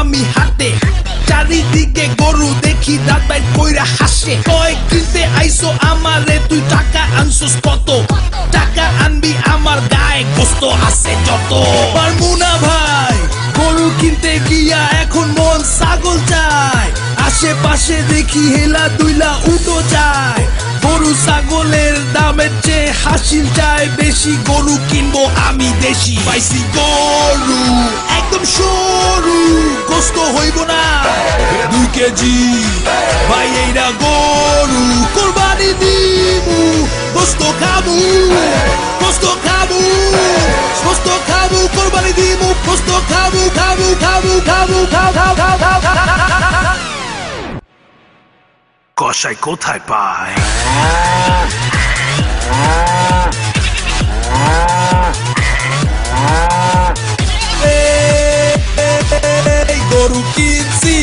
আমি হাতে চারিদিকে গরু দেখি দাঁত কইরা হাসে। কয় কিনতে আইসো? আমারে তুই টাকা আনছস কত? টাকা আনবি আমার গায়ে গোস্ত আছে যত। পারব না ভাই, গরু কিনতে গিয়া এখন মন ছাগল চায়। আশেপাশে দেখি হেলা দুইলা উটো যায় গরু ছাগলের দামের চেয়ে হাসিল চায়। বেশি গরু কিনবো আমি দেশি। পাইছি গরু। একদম গোস্ত হইব না দুই কেজি ভাই গরু কোরবানি দিমু গোস্ত খাবু গোস্ত খাবু গোস্ত খাবু কোরবানি দিমু গোস্ত খাবু খাবু খাবু খাবু কষাই কোথায় পায় গরু কিনছি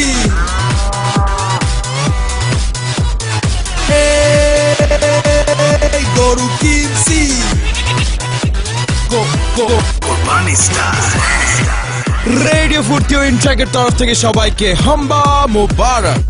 গরু কিনছি রেডিও ফুর্তি ইন্ট্রাকের তরফ থেকে সবাইকে হাম্বা মোবারক।